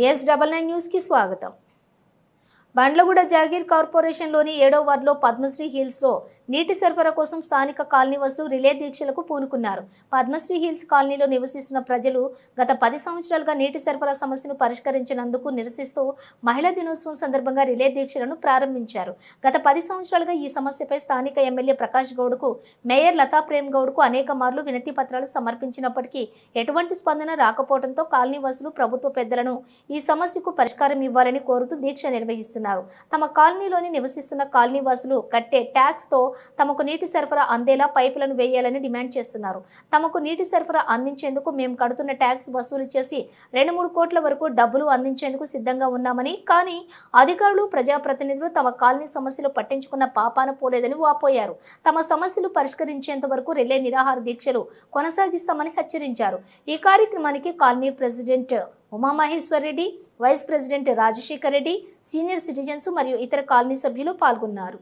VS double nine న్యూస్కి స్వాగతం బండ్లగూడ జాగీర్ కార్పొరేషన్లోని ఏడో వార్డులో పద్మశ్రీ హిల్స్లో నీటి సరఫరా కోసం స్థానిక కాలనీవాసులు రిలే దీక్షలకు పూనుకున్నారు. పద్మశ్రీ హిల్స్ కాలనీలో నివసిస్తున్న ప్రజలు గత పది సంవత్సరాలుగా నీటి సరఫరా సమస్యను పరిష్కరించినందుకు నిరసిస్తూ మహిళా దినోత్సవం సందర్భంగా రిలే దీక్షలను ప్రారంభించారు. గత పది సంవత్సరాలుగా ఈ సమస్యపై స్థానిక ఎమ్మెల్యే ప్రకాష్ గౌడ్కు మేయర్ లతా ప్రేమ్ గౌడ్కు అనేక మార్లు వినతి పత్రాలు సమర్పించినప్పటికీ ఎటువంటి స్పందన రాకపోవడంతో కాలనీవాసులు ప్రభుత్వ పెద్దలను ఈ సమస్యకు పరిష్కారం ఇవ్వాలని కోరుతూ దీక్ష నిర్వహిస్తున్నారు. తమ కాలనీలోని నివసిస్తున్న కాలనీ వాసులు కట్టే ట్యాక్స్తో తమకు నీటి సరఫరా అందేలా పైపులను వేయాలని డిమాండ్ చేస్తున్నారు. తమకు నీటి సరఫరా అందించేందుకు మేము కడుతున్న ట్యాక్స్ వసూలు చేసి రెండు మూడు కోట్ల వరకు డబ్బులు అందించేందుకు సిద్ధంగా ఉన్నామని కానీ అధికారులు ప్రజాప్రతినిధులు తమ కాలనీ సమస్యలు పట్టించుకున్న పాపాన పోలేదని వాపోయారు. తమ సమస్యలు పరిష్కరించేంత వరకు రిలే నిరాహార దీక్షలు కొనసాగిస్తామని హెచ్చరించారు. ఈ కార్యక్రమానికి colony president Umamaheshwar Reddy vice president Rajasekhar Reddy senior citizens మరియు ఇతర కాలనీ సభ్యులు పాల్గొన్నారు.